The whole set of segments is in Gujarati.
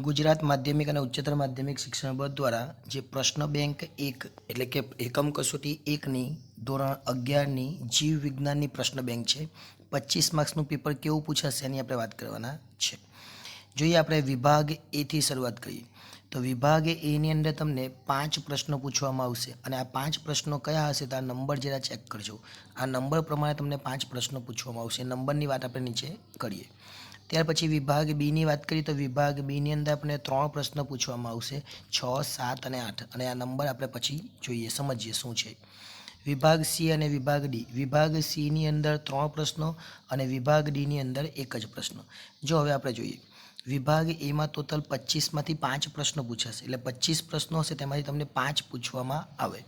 ગુજરાત માધ્યમિક અને ઉચ્ચતર માધ્યમિક શિક્ષણ બોર્ડ દ્વારા જે પ્રશ્ન બેંક એક એટલે કે એકમ કસોટી એકની ધોરણ અગિયારની જીવ વિજ્ઞાનની પ્રશ્ન બેંક છે, પચીસ માર્ક્સનું પેપર કેવું પૂછાશે એની આપણે વાત કરવાના છે. જોઈએ આપણે વિભાગ એથી શરૂઆત કરીએ. તો વિભાગ એની અંદર તમને પાંચ પ્રશ્નો પૂછવામાં આવશે અને આ પાંચ પ્રશ્નો કયા હશે તો આ નંબર જરા ચેક કરજો. આ નંબર પ્રમાણે તમને પાંચ પ્રશ્નો પૂછવામાં આવશે. નંબરની વાત આપણે નીચે કરીએ. ત્યાર પછી વિભાગ બીની વાત કરીએ તો વિભાગ બીની અંદર આપણે ત્રણ પ્રશ્ન પૂછવામાં આવશે. છ, સાત અને આઠ. અને આ નંબર આપણે પછી જોઈએ, સમજીએ શું છે. વિભાગ સી અને વિભાગ ડી. વિભાગ સીની અંદર ત્રણ પ્રશ્નો અને વિભાગ ડીની અંદર એક જ પ્રશ્ન. જો હવે આપણે જોઈએ. વિભાગ એમાં ટોટલ પચીસમાંથી પાંચ પ્રશ્નો પૂછાશે. એટલે પચીસ પ્રશ્નો હશે તેમાંથી તમને પાંચ પૂછવામાં આવે.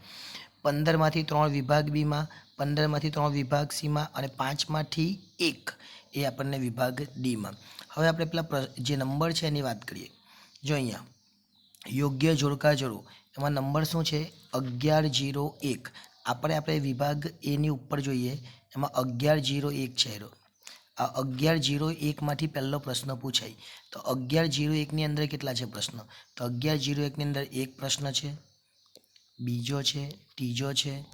પંદરમાંથી ત્રણ વિભાગ બીમાં પંદરમાંથી ત્રણ વિભાગ સીમાં અને પાંચમાંથી એક એ આપણને વિભાગ ડીમાં. હવે આપણે પેલા જે નંબર છે એની વાત કરીએ. જો અહીંયા, યોગ્ય જોડકા જોડો. એમાં નંબર શું છે? અગિયાર જીરો એક. આપણે આપણે વિભાગ એની ઉપર જોઈએ, એમાં અગિયાર જીરો એક છે આ અગિયાર જીરો એકમાંથી પહેલો પ્રશ્ન પૂછાય. તો અગિયાર જીરો એકની અંદર કેટલા છે પ્રશ્ન? તો અગિયાર જીરો એકની અંદર એક પ્રશ્ન છે, બીજો છે, ત્રીજો છે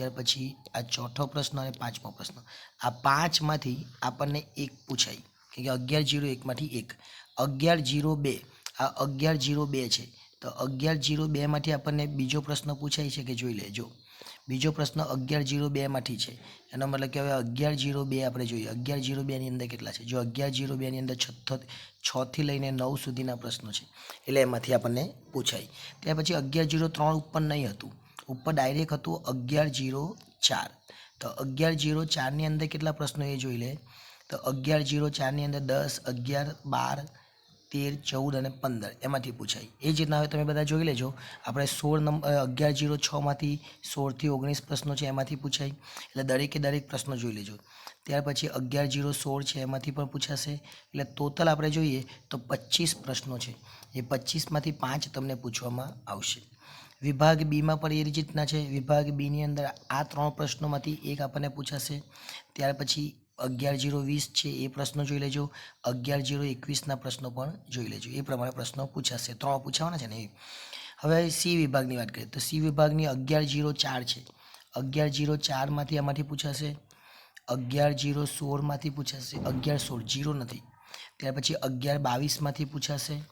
ત્યાર પછી આ ચોથો પ્રશ્ન અને પાંચમો પ્રશ્ન. આ પાંચમાંથી આપણને એક પૂછાય. કે અગિયાર જીરો એકમાંથી એક. અગિયાર જીરો બે. આ અગિયાર જીરો બે છે. તો અગિયાર જીરો બેમાંથી આપણને બીજો પ્રશ્ન પૂછાય છે કે જોઈ લેજો. બીજો પ્રશ્ન અગિયાર જીરો બેમાંથી છે. એનો મતલબ કે હવે અગિયાર જીરો બે આપણે જોઈએ. અગિયાર જીરો બેની અંદર કેટલા છે? જો અગિયાર જીરો બેની અંદર છઠ્ઠો છથી લઈને નવ સુધીના પ્રશ્નો છે. એટલે એમાંથી આપણને પૂછાય. ત્યાર પછી અગિયાર જીરો ત્રણ ઉપર નહીં હતું. ઉપર ડાયરેક્ટ હતું અગિયાર જીરો ચાર. તો અગિયાર જીરો ચારની અંદર કેટલા પ્રશ્નો એ જોઈ લે. તો અગિયાર જીરો ચારની અંદર દસ, અગિયાર બાર, તેર, ચૌદ અને પંદર. એમાંથી પૂછાય. એ જ રીતના હવે તમે બધા જોઈ લેજો. આપણે સોળ નંબર અગિયાર જીરો છમાંથી સોળથી ઓગણીસ પ્રશ્નો છે એમાંથી પૂછાય. એટલે દરેકે દરેક પ્રશ્નો જોઈ લેજો. ત્યાર પછી અગિયાર જીરો સોળ છે એમાંથી પણ પૂછાશે. એટલે ટોટલ આપણે જોઈએ તો પચીસ પ્રશ્નો છે. એ પચીસમાંથી પાંચ તમને પૂછવામાં આવશે. વિભાગ બીમાં પણ એ રીતના છે. વિભાગ બીની અંદર આ ત્રણ પ્રશ્નોમાંથી એક આપણને પૂછાશે. ત્યાર પછી અગિયાર જીરો વીસ છે એ પ્રશ્નો જોઈ લેજો. અગિયાર જીરો એકવીસના પ્રશ્નો પણ જોઈ લેજો. એ પ્રમાણે પ્રશ્નો પૂછાશે. ત્રણ પૂછાવાના છે ને એ? હવે સી વિભાગની વાત કરીએ તો સી વિભાગની અગિયાર જીરો ચાર છે. અગિયાર જીરો ચારમાંથી આમાંથી પૂછાશે. અગિયાર જીરો સોળમાંથી પૂછાશે. અગિયાર સોળ, જીરો નથી. ત્યાર પછી અગિયાર બાવીસમાંથી પૂછાશે.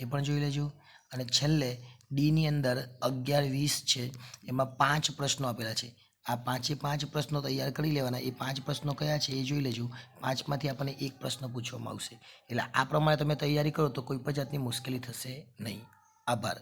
એ પણ જોઈ લેજો. અને છેલ્લે ડીની અંદર અગિયાર વીસ છે, એમાં પાંચ પ્રશ્નો આપેલા છે. આ પાંચે પાંચ પ્રશ્નો તૈયાર કરી લેવાના. એ પાંચ પ્રશ્નો કયા છે એ જોઈ લેજો. પાંચમાંથી આપણને એક પ્રશ્ન પૂછવામાં આવશે. એટલે આ પ્રમાણે તમે તૈયારી કરો તો કોઈ પણ જાતની મુશ્કેલી થશે નહીં. આભાર.